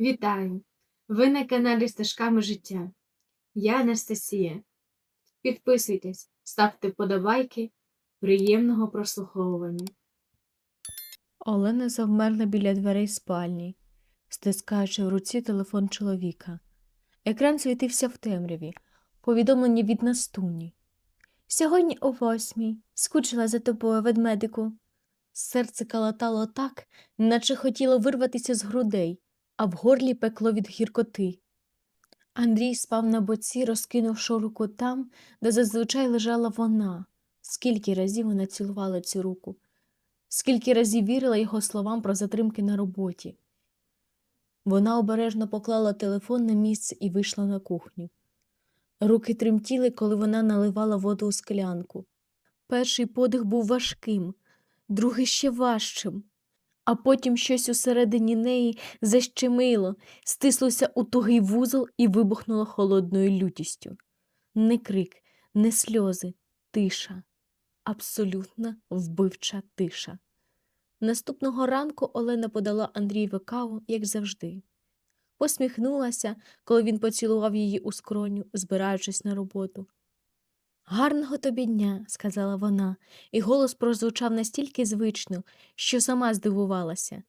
Вітаю! Ви на каналі Стежками життя. Я Анастасія. Підписуйтесь, ставте вподобайки. Приємного прослуховування. Олена завмерла біля дверей спальні, стискаючи в руці телефон чоловіка. Екран світився в темряві, повідомлення від Настуні. Сьогодні о восьмій скучила за тобою, ведмедику. Серце калатало так, наче хотіло вирватися з грудей, а в горлі пекло від гіркоти. Андрій спав на боці, розкинувши руку там, де зазвичай лежала вона. Скільки разів вона цілувала цю руку, скільки разів вірила його словам про затримки на роботі. Вона обережно поклала телефон на місце і вийшла на кухню. Руки тремтіли, коли вона наливала воду у склянку. Перший подих був важким, другий ще важчим, а потім щось усередині неї защемило, стислося у тугий вузол і вибухнуло холодною лютістю. Не крик, не сльози, тиша, абсолютна вбивча тиша. Наступного ранку Олена подала Андрієві каву, як завжди. Посміхнулася, коли він поцілував її у скроню, збираючись на роботу. Гарного тобі дня, сказала вона, і голос прозвучав настільки звично, що сама здивувалася.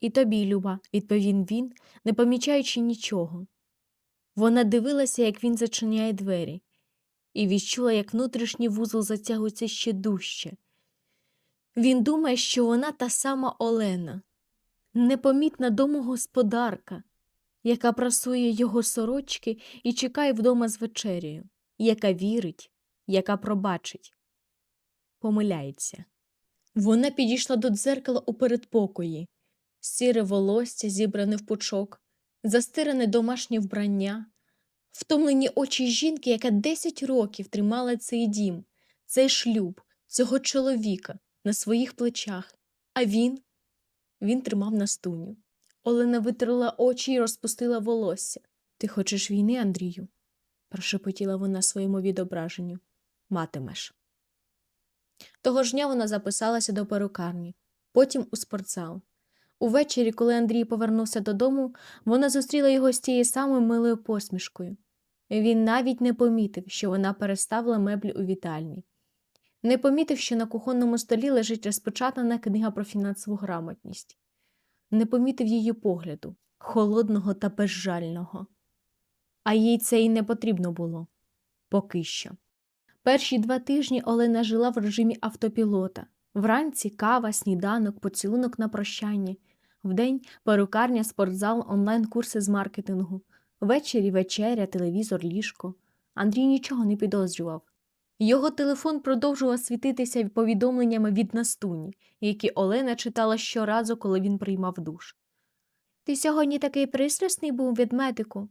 І тобі, Люба, відповів він, не помічаючи нічого. Вона дивилася, як він зачиняє двері, і відчула, як внутрішній вузол затягується ще дужче. Він думає, що вона та сама Олена, непомітна домогосподарка, яка прасує його сорочки і чекає вдома з вечерею, яка вірить, яка пробачить. Помиляється. Вона підійшла до дзеркала у передпокої, сіре волосся, зібране в пучок, застиране домашнє вбрання, втомлені очі жінки, яка 10 років тримала цей дім, цей шлюб, цього чоловіка на своїх плечах, а він він тримав настуню. Олена витерла очі і розпустила волосся. Ти хочеш війни, Андрію? прошепотіла вона своєму відображенню. Матимеш. Того ж дня вона записалася до перукарні, потім у спортзал. Увечері, коли Андрій повернувся додому, вона зустріла його з тією самою милою посмішкою. Він навіть не помітив, що вона переставила меблі у вітальні. Не помітив, що на кухонному столі лежить розпечатана книга про фінансову грамотність. Не помітив її погляду, холодного та безжального. А їй це й не потрібно було поки що. Перші два тижні Олена жила в режимі автопілота. Вранці кава, сніданок, поцілунок на прощання, вдень перукарня, спортзал, онлайн-курси з маркетингу, ввечері вечеря, телевізор, ліжко. Андрій нічого не підозрював. Його телефон продовжував світитися повідомленнями від Настуні, які Олена читала щоразу, коли він приймав душ. Ти сьогодні такий пристрасний був ведмедику.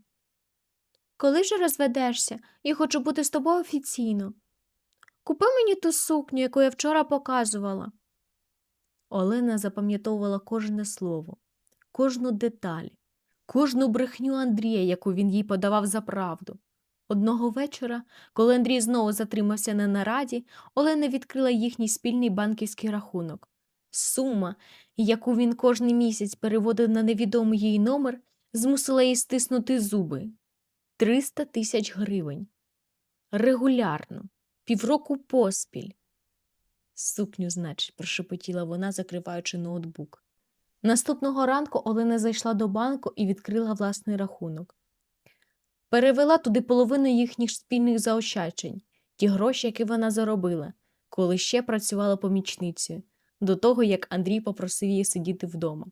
Коли ж розведешся, я хочу бути з тобою офіційно. Купи мені ту сукню, яку я вчора показувала. Олена запам'ятовувала кожне слово, кожну деталь, кожну брехню Андрія, яку він їй подавав за правду. Одного вечора, коли Андрій знову затримався на нараді, Олена відкрила їхній спільний банківський рахунок. Сума, яку він кожний місяць переводив на невідомий їй номер, змусила їй стиснути зуби 300 тисяч гривень. Регулярно, півроку поспіль. Сукню, значить, прошепотіла вона, закриваючи ноутбук. Наступного ранку Олена зайшла до банку і відкрила власний рахунок. Перевела туди половину їхніх спільних заощаджень, ті гроші, які вона заробила, коли ще працювала помічницею, до того як Андрій попросив її сидіти вдома.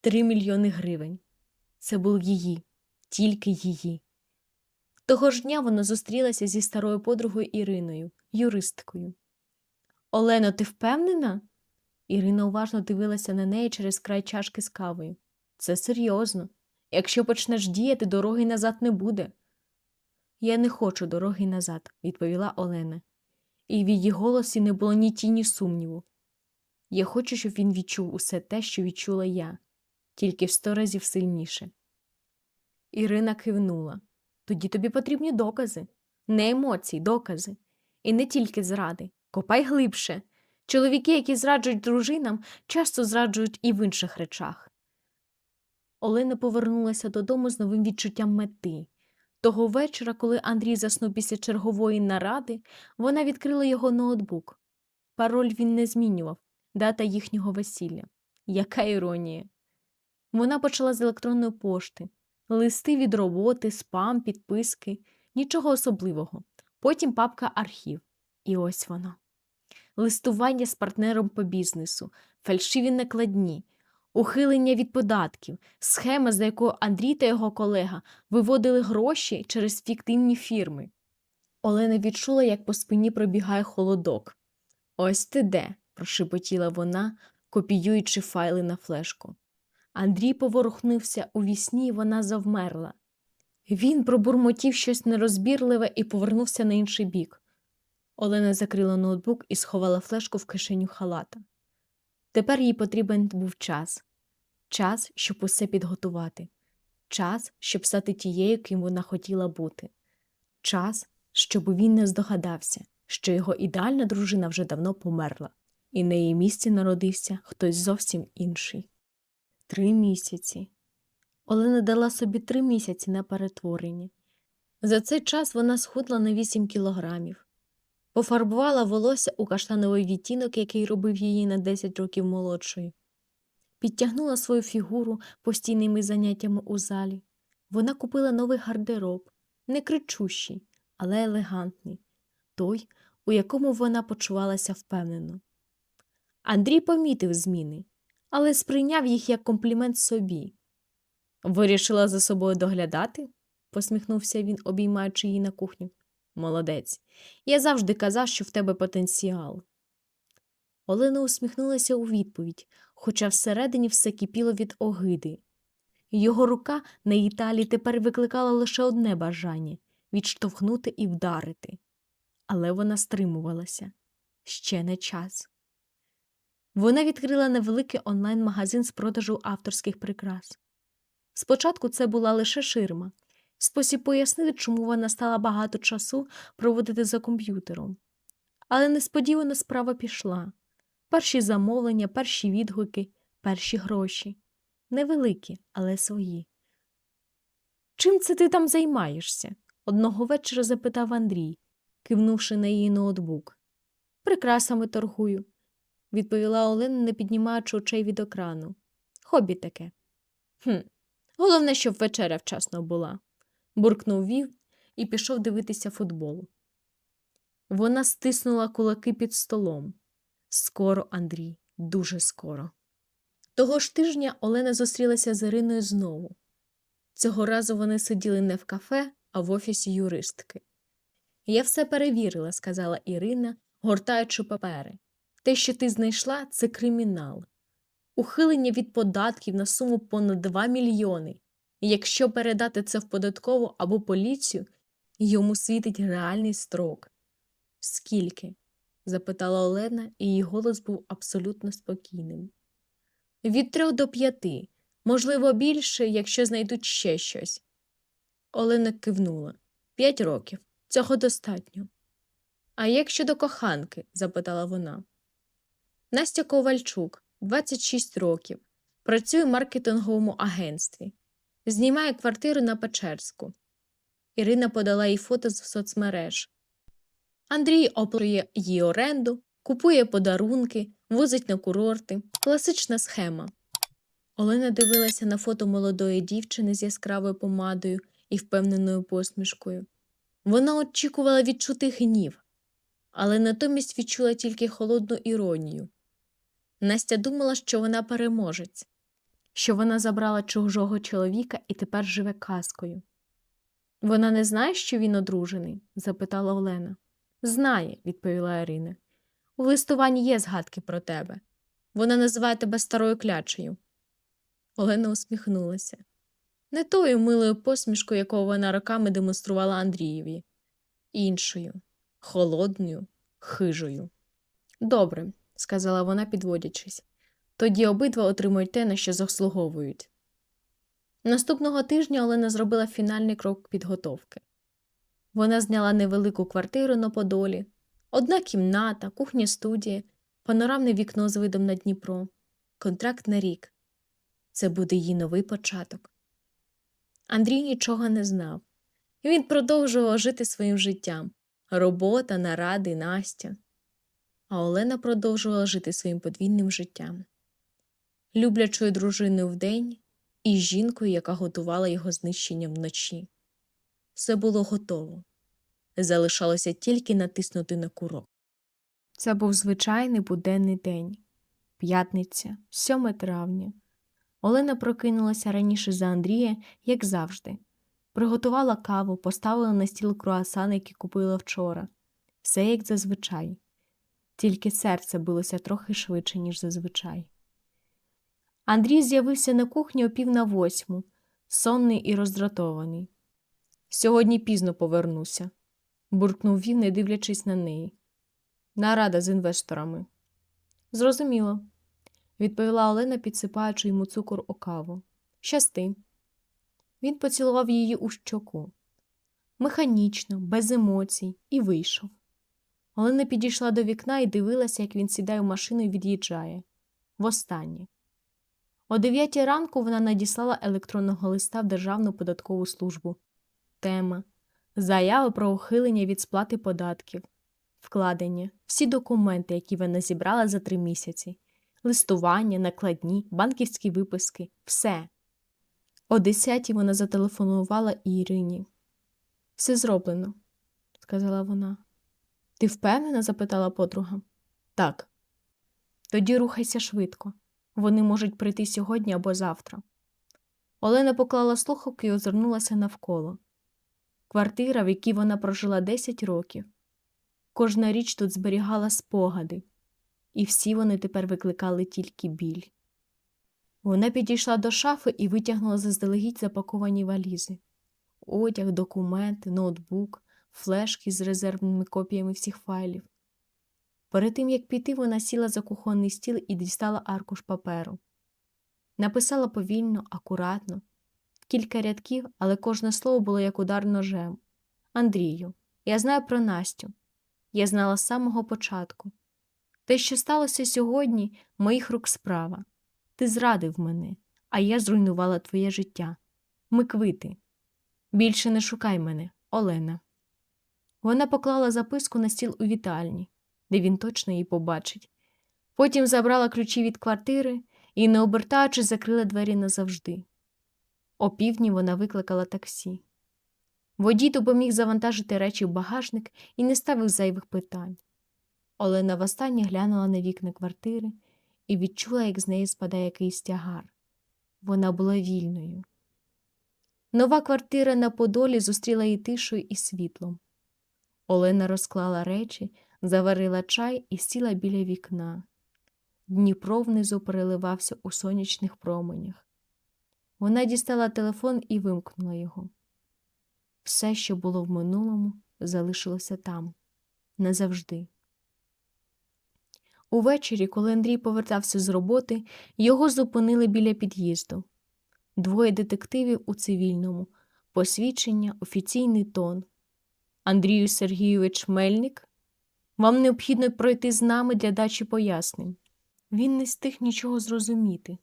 Три мільйони гривень. Це був її, тільки її. Того ж дня вона зустрілася зі старою подругою Іриною, юристкою. Олено, ти впевнена? Ірина уважно дивилася на неї через край чашки з кавою. Це серйозно. Якщо почнеш діяти, дороги назад не буде. Я не хочу дороги назад, відповіла Олена, і в її голосі не було ні тіні сумніву. Я хочу, щоб він відчув усе те, що відчула я, тільки в сто разів сильніше. Ірина кивнула. Тоді тобі потрібні докази, не емоції, докази. І не тільки зради. Копай глибше. Чоловіки, які зраджують дружинам, часто зраджують і в інших речах. Олена повернулася додому з новим відчуттям мети. Того вечора, коли Андрій заснув після чергової наради, вона відкрила його ноутбук. Пароль він не змінював, дата їхнього весілля. Яка іронія. Вона почала з електронної пошти, листи від роботи, спам, підписки, нічого особливого. Потім папка архів. І ось воно. Листування з партнером по бізнесу, фальшиві накладні, ухилення від податків, схема, за якою Андрій та його колега виводили гроші через фіктивні фірми. Олена відчула, як по спині пробігає холодок. Ось ти де, прошепотіла вона, копіюючи файли на флешку. Андрій поворухнувся у вісні, і вона завмерла. Він пробурмотів щось нерозбірливе і повернувся на інший бік. Олена закрила ноутбук і сховала флешку в кишеню халата. Тепер їй потрібен був час час, щоб усе підготувати, час, щоб стати тією, ким вона хотіла бути, час, щоб він не здогадався, що його ідеальна дружина вже давно померла, і на її місці народився хтось зовсім інший. Три місяці. Олена дала собі три місяці на перетворення. За цей час вона схудла на 8 кілограмів, пофарбувала волосся у каштановий відтінок, який робив її на 10 років молодшою, підтягнула свою фігуру постійними заняттями у залі. Вона купила новий гардероб, не кричущий, але елегантний, той, у якому вона почувалася впевнено. Андрій помітив зміни, але сприйняв їх як комплімент собі. Вирішила за собою доглядати? посміхнувся він, обіймаючи її на кухню. Молодець. Я завжди казав, що в тебе потенціал. Олена усміхнулася у відповідь, хоча всередині все кипіло від огиди. Його рука на її талії тепер викликала лише одне бажання відштовхнути і вдарити. Але вона стримувалася ще не час. Вона відкрила невеликий онлайн-магазин з продажу авторських прикрас. Спочатку це була лише ширма, спосіб пояснити, чому вона стала багато часу проводити за комп'ютером. Але несподівано справа пішла перші замовлення, перші відгуки, перші гроші. Невеликі, але свої. Чим це ти там займаєшся? одного вечора запитав Андрій, кивнувши на її ноутбук. Прикрасами торгую, відповіла Олена, не піднімаючи очей від екрану. Хобі таке. Хм, головне, щоб вечеря вчасно була, буркнув він і пішов дивитися футбол. Вона стиснула кулаки під столом. Скоро, Андрій, дуже скоро. Того ж тижня Олена зустрілася з Іриною знову. Цього разу вони сиділи не в кафе, а в офісі юристки. Я все перевірила, сказала Ірина, гортаючи папери. Те, що ти знайшла, це кримінал. Ухилення від податків на суму понад 2 мільйони. І якщо передати це в податкову або поліцію, йому світить реальний строк. Скільки? запитала Олена, і її голос був абсолютно спокійним. Від трьох до п'яти, можливо, більше, якщо знайдуть ще щось. Олена кивнула. П'ять років. Цього достатньо. А як щодо коханки? запитала вона. Настя Ковальчук, 26 років, працює в маркетинговому агентстві, знімає квартиру на Печерську. Ірина подала їй фото з соцмереж. Андрій оплатує її оренду, купує подарунки, возить на курорти. Класична схема. Олена дивилася на фото молодої дівчини з яскравою помадою і впевненою посмішкою. Вона очікувала відчути гнів, але натомість відчула тільки холодну іронію. Настя думала, що вона переможець, що вона забрала чужого чоловіка і тепер живе казкою. Вона не знає, що він одружений? запитала Олена. Знає, відповіла Ірина. У листуванні є згадки про тебе. Вона називає тебе старою клячею. Олена усміхнулася. Не тою милою посмішкою, якого вона роками демонструвала Андрієві, іншою, холодною, хижою. Добре, сказала вона, підводячись. Тоді обидва отримують те, на що заслуговують. Наступного тижня Олена зробила фінальний крок підготовки. Вона зняла невелику квартиру на Подолі, одна кімната, кухня студія, панорамне вікно з видом на Дніпро, контракт на рік. це буде її новий початок. Андрій нічого не знав. Він продовжував жити своїм життям робота, наради, Настя. А Олена продовжувала жити своїм подвійним життям, люблячою дружиною вдень і жінкою, яка готувала його знищенням вночі. Все було готово. Залишалося тільки натиснути на курок. Це був звичайний буденний день. П'ятниця, 7 травня. Олена прокинулася раніше за Андрія, як завжди. Приготувала каву, поставила на стіл круасан, який купила вчора. Все як зазвичай. Тільки серце билося трохи швидше, ніж зазвичай. Андрій з'явився на кухні о пів на восьму, сонний і роздратований. Сьогодні пізно повернуся, буркнув він, не дивлячись на неї. Нарада з інвесторами. Зрозуміло, відповіла Олена, підсипаючи йому цукор у каву. Щасти. Він поцілував її у щоку. Механічно, без емоцій, і вийшов. Олена підійшла до вікна і дивилася, як він сідає в машину і від'їжджає. Востаннє. О дев'ятій ранку вона надіслала електронного листа в Державну податкову службу. Тема Заява про ухилення від сплати податків, вкладення, всі документи, які вона зібрала за три місяці, листування, накладні, банківські виписки, все. О десятій вона зателефонувала Ірині. Все зроблено, сказала вона. Ти впевнена? запитала подруга. Так. Тоді рухайся швидко. Вони можуть прийти сьогодні або завтра. Олена поклала слухавку і озирнулася навколо. Квартира, в якій вона прожила 10 років. Кожна річ тут зберігала спогади, і всі вони тепер викликали тільки біль. Вона підійшла до шафи і витягнула заздалегідь запаковані валізи одяг, документи, ноутбук, флешки з резервними копіями всіх файлів. Перед тим, як піти, вона сіла за кухонний стіл і дістала аркуш паперу. Написала повільно, акуратно, кілька рядків, але кожне слово було як удар ножем. Андрію, я знаю про Настю. Я знала з самого початку. Те, що сталося сьогодні, моїх рук справа. Ти зрадив мене, а я зруйнувала твоє життя. Ми квити. Більше не шукай мене, Олена. Вона поклала записку на стіл у вітальні, де він точно її побачить. Потім забрала ключі від квартири і, не обертаючись, закрила двері назавжди. О півдні вона викликала таксі. Водій допоміг завантажити речі в багажник і не ставив зайвих питань. Олена востаннє глянула на вікна квартири і відчула, як з неї спадає якийсь тягар. Вона була вільною. Нова квартира на Подолі зустріла її тишою і світлом. Олена розклала речі, заварила чай і сіла біля вікна. Дніпро внизу переливався у сонячних променях. Вона дістала телефон і вимкнула його. Все, що було в минулому, залишилося там назавжди. Увечері, коли Андрій повертався з роботи, його зупинили біля під'їзду. Двоє детективів у цивільному, посвідчення, офіційний тон. Андрію Сергійович Мельник, вам необхідно пройти з нами для дачі пояснень. Він не стиг нічого зрозуміти.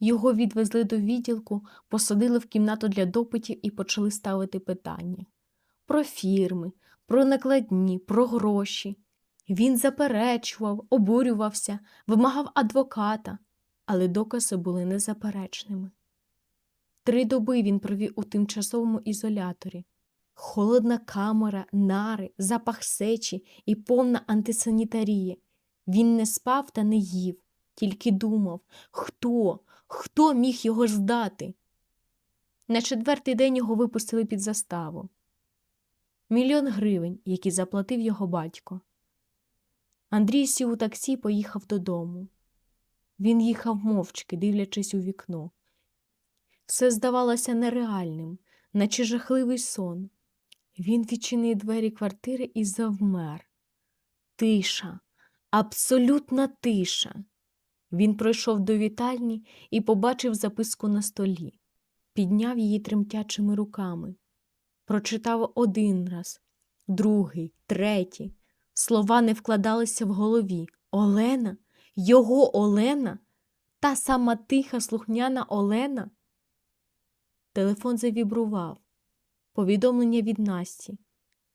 Його відвезли до відділку, посадили в кімнату для допитів і почали ставити питання про фірми, про накладні, про гроші. Він заперечував, обурювався, вимагав адвоката, але докази були незаперечними. Три доби він провів у тимчасовому ізоляторі. Холодна камера, нари, запах сечі і повна антисанітарія. Він не спав та не їв, тільки думав, хто, хто міг його здати. На четвертий день його випустили під заставу. Мільйон гривень, які заплатив його батько. Андрій сів у таксі поїхав додому. Він їхав мовчки, дивлячись у вікно. Все здавалося нереальним, наче жахливий сон. Він відчинив двері квартири і завмер. Тиша, абсолютна тиша. Він пройшов до вітальні і побачив записку на столі, підняв її тремтячими руками. Прочитав один раз, другий, третій. Слова не вкладалися в голові. Олена? Його Олена? Та сама тиха, слухняна Олена? Телефон завібрував. Повідомлення від Насті.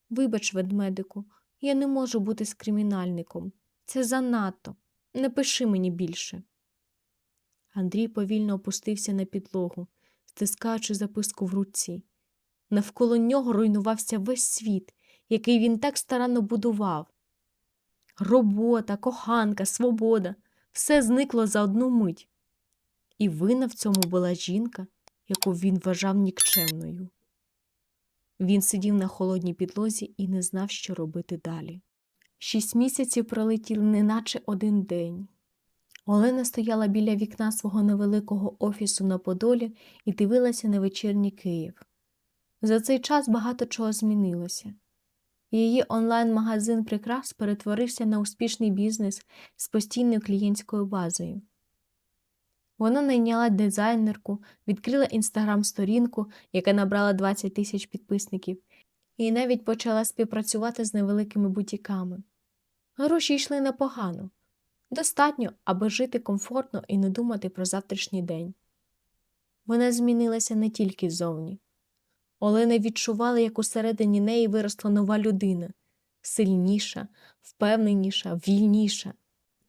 Вибач, ведмедику, я не можу бути з кримінальником. Це занадто. Не пиши мені більше. Андрій повільно опустився на підлогу, стискаючи записку в руці. Навколо нього руйнувався весь світ, який він так старанно будував. Робота, коханка, свобода все зникло за одну мить. І вина в цьому була жінка, яку він вважав нікчемною. Він сидів на холодній підлозі і не знав, що робити далі. Шість місяців пролетіли неначе один день. Олена стояла біля вікна свого невеликого офісу на Подолі і дивилася на вечірній Київ. За цей час багато чого змінилося. Її онлайн-магазин прикрас перетворився на успішний бізнес з постійною клієнтською базою. Вона найняла дизайнерку, відкрила інстаграм-сторінку, яка набрала 20 тисяч підписників, і навіть почала співпрацювати з невеликими бутіками. Гроші йшли непогано, достатньо, аби жити комфортно і не думати про завтрашній день. Вона змінилася не тільки ззовні. Олена відчувала, як усередині неї виросла нова людина сильніша, впевненіша, вільніша.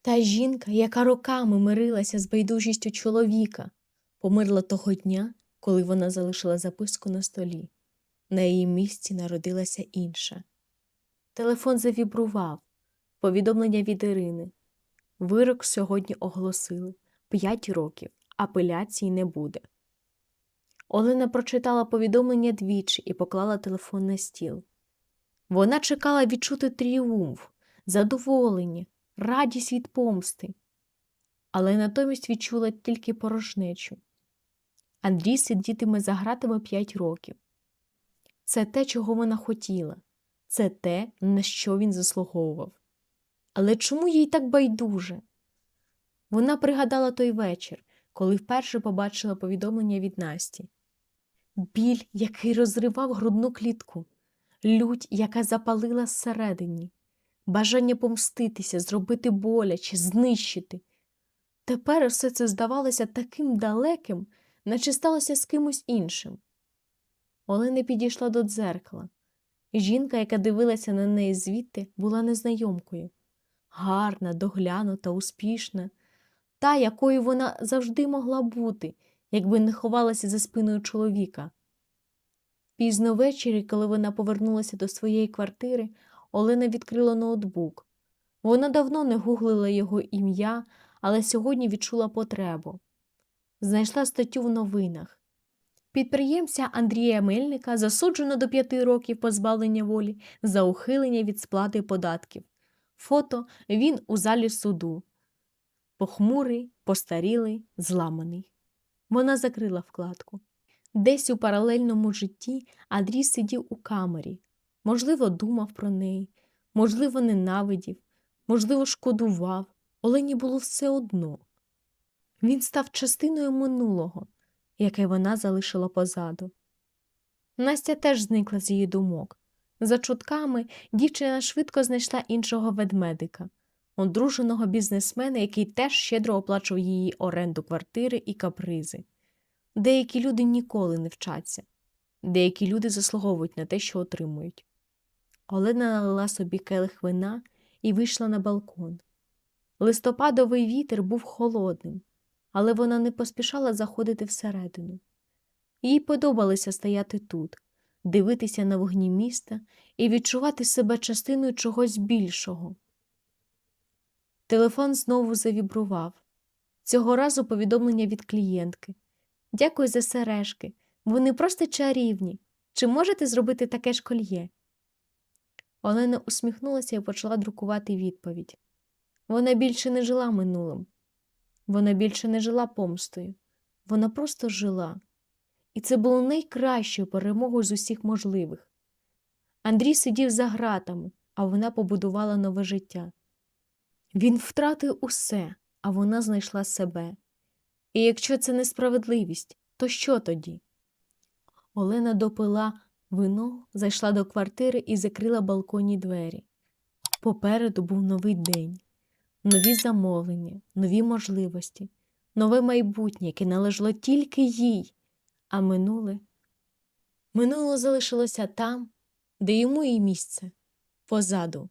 Та жінка, яка роками мирилася з байдужістю чоловіка, померла того дня, коли вона залишила записку на столі. На її місці народилася інша. Телефон завібрував. Повідомлення від Ірини. Вирок сьогодні оголосили п'ять років, апеляції не буде. Олена прочитала повідомлення двічі і поклала телефон на стіл. Вона чекала відчути тріумф, задоволення, радість від помсти, але натомість відчула тільки порожнечу. Андрій сидітиме за гратами п'ять років. Це те, чого вона хотіла, це те, на що він заслуговував. Але чому їй так байдуже? Вона пригадала той вечір, коли вперше побачила повідомлення від Насті. Біль, який розривав грудну клітку, лють, яка запалила зсередині, бажання помститися, зробити боляче, знищити. Тепер все це здавалося таким далеким, наче сталося з кимось іншим. Олена підійшла до дзеркала. Жінка, яка дивилася на неї звідти, була незнайомкою. Гарна, доглянута, успішна, та, якою вона завжди могла бути, якби не ховалася за спиною чоловіка. Пізно ввечері, коли вона повернулася до своєї квартири, Олена відкрила ноутбук. Вона давно не гуглила його ім'я, але сьогодні відчула потребу. Знайшла статтю в новинах. Підприємця Андрія Мельника засуджено до п'яти років позбавлення волі за ухилення від сплати податків. Фото він у залі суду. Похмурий, постарілий, зламаний. Вона закрила вкладку. Десь у паралельному житті Андрій сидів у камері, можливо, думав про неї, можливо, ненавидів, можливо, шкодував. Олені було все одно. Він став частиною минулого, яке вона залишила позаду. Настя теж зникла з її думок. За чутками дівчина швидко знайшла іншого ведмедика, одруженого бізнесмена, який теж щедро оплачував її оренду квартири і капризи. Деякі люди ніколи не вчаться, деякі люди заслуговують на те, що отримують. Олена налила собі келих вина і вийшла на балкон. Листопадовий вітер був холодним, але вона не поспішала заходити всередину. Їй подобалося стояти тут, дивитися на вогні міста і відчувати себе частиною чогось більшого. Телефон знову завібрував. Цього разу повідомлення від клієнтки. Дякую за сережки. Вони просто чарівні. Чи можете зробити таке ж кольє? Олена усміхнулася і почала друкувати відповідь. Вона більше не жила минулим. Вона більше не жила помстою. Вона просто жила. І це було найкращою перемогою з усіх можливих. Андрій сидів за гратами, а вона побудувала нове життя. Він втратив усе, а вона знайшла себе. І якщо це несправедливість, то що тоді? Олена допила вино, зайшла до квартири і закрила балконні двері. Попереду був новий день, нові замовлення, нові можливості, нове майбутнє, яке належало тільки їй, а минуле. Минуле залишилося там, де йому і місце, позаду,